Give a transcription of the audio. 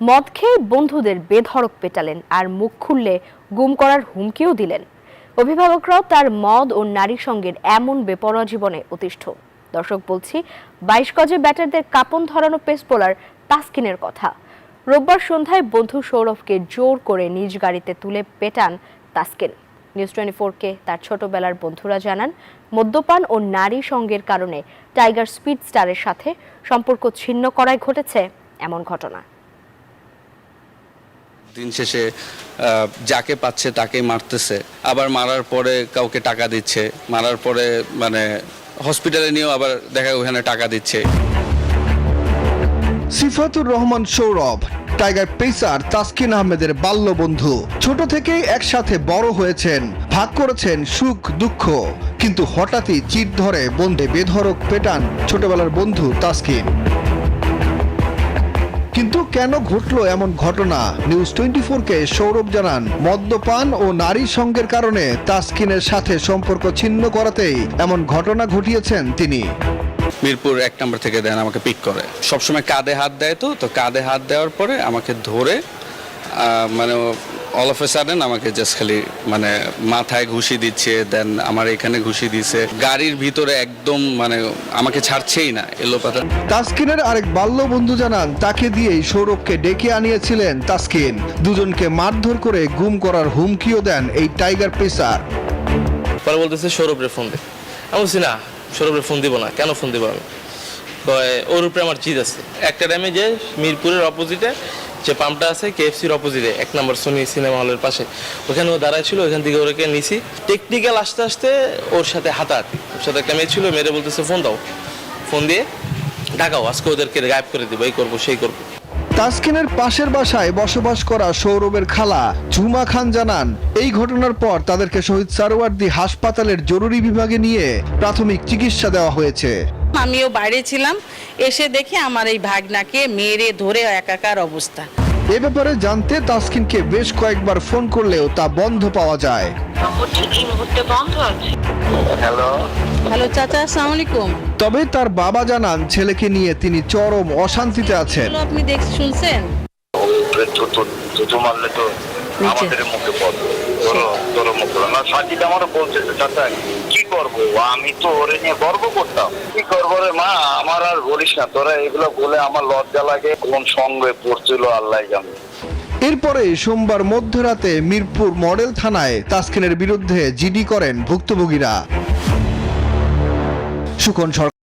মদ খেয়ে বন্ধুদের বেধড়ক পেটালেন আর মুখ খুললে গুম করার হুমকিও দিলেন। অভিভাবকরাও তার মদ ও নারী সঙ্গের এমন বেপরোয়া জীবনে অতিষ্ঠ। দর্শক বলছি, বাইশ গজে ব্যাটারদের কাপন ধরানো পেস বোলার তাসকিনের কথা। রোববার সন্ধ্যায় বন্ধু সৌরভকে জোর করে নিজ গাড়িতে তুলে পেটান তাসকিন। নিউজ টোয়েন্টি ফোরকে তার ছোটবেলার বন্ধুরা জানান, মদ্যপান ও নারী সঙ্গের কারণে টাইগার স্পিড স্টারের সাথে সম্পর্ক ছিন্ন করায় ঘটেছে এমন ঘটনা। দিন শেষে যাকে পাচ্ছে তাকেই মারতেছে। আবার মারার পরে কাউকে টাকা দিচ্ছে। মারার পরে মানে হসপিটালে নিয়েও আবার দেখা ওখানে টাকা দিচ্ছে। সিফাতুর রহমান সৌরভ, টাইগার পেসার তাসকিন আহমেদের বাল্য বন্ধু ছোট থেকেই একসাথে বড় হয়েছেন, ভাগ করেছেন সুখ, দুঃখ। কিন্তু হঠাৎই চিট ধরে বন্ধে বেধরক পেটান ছোটবেলার বন্ধু তাসকিন। কিন্তু কেন ঘটলো এমন ঘটনা? নিউজ টোয়েন্টি কে সৌরভ জানান, মদ্যপান ও নারী সঙ্গের কারণে তাসকিনের সাথে সম্পর্ক ছিন্ন করাতেই এমন ঘটনা ঘটিয়েছেন তিনি। মিরপুর এক নম্বর থেকে দেন আমাকে পিক করে। সবসময় কাঁধে হাত দেয় তো তো কাঁধে হাত দেওয়ার পরে আমাকে ধরে মানে অল অফ এ সাডেন আমাকে জাস্ট খালি মানে মাথায় ঘুষি দিচ্ছে দেন আমার এখানে ঘুষি দিছে। গাড়ির ভিতরে একদম মানে আমাকে ছাড়ছেই না এলোপাতা তাসকিনের আরেক বাল্য বন্ধু জানান তাকে দিয়েই সৌরভকে ডেকে আনিয়েছিলেন তাসকিন। দুজনকে মারধর করে গুম করার হুমকিও দেন এই টাইগার পেসার। পরে বলতেছে সৌরভরে ফোন দে। আমি বলছি না সৌরভরে ফোন দিব না। কেন ফোন দিব আমি? ওর উপরে আমার চিজ আছে। একটা টাইমে যে মিরপুরের অপোজিটে যে পাম্পটা আছে কেএফসির অপোজিটে এক নম্বর সোনি সিনেমা হলের পাশে। ওখানে ও দাঁড়ায় ছিল, ওখান থেকে ওরকে নিছি। টেকনিক্যাল আস্তে আস্তে ওর সাথে হাতাহাতি। ওর সাথে একটা মেয়ে ছিল মেরে বলতেছে, ফোন দাও। ফোন দিয়ে ডাকাও আজকে ওদেরকে গায়েব করে দিব, এই করব, সেই করব। তাসকিনের পাশের বাসায় বসবাস করা সৌরভের খালা ঝুমা খান জানান, এই ঘটনার পর তাদেরকে শহীদ সারোয়ার্দী হাসপাতালের জরুরি বিভাগে নিয়ে প্রাথমিক চিকিৎসা দেওয়া হয়েছে। আমিও বাইরে ছিলাম। এসে দেখে আমার এই ভাগনাকে মেরে ধরে একাকার অবস্থা। এ ব্যাপারে জানতে তাসকিনকে বেশ কয়েকবার ফোন করলেও তা বন্ধ পাওয়া যায়। নম্বরটি এই মুহূর্তে বন্ধ আছে। হ্যালো। চাচা আসসালামু আলাইকুম। তবে তার বাবা জানান ছেলেকে নিয়ে তিনি চরম অশান্তিতে আছেন। আপনি দেখ শুনছেন? আমাদের মুখে তোর না সাজিদ আমারও বলছে যে, চাচা কি করব? আমি তো ওরে নিয়ে গর্ব করতাম। কি করব রে মা? আমার আর বলিস না তোরা এগুলো বলে আমার লজ্জা লাগে কোন সঙ্গে পড়ছিল আল্লাহ জানে। এরপরে সোমবার মধ্যরাতে মিরপুর মডেল থানায় তাসকিনের বিরুদ্ধে জিডি করেন ভুক্তভোগীরা। সুখন সরকার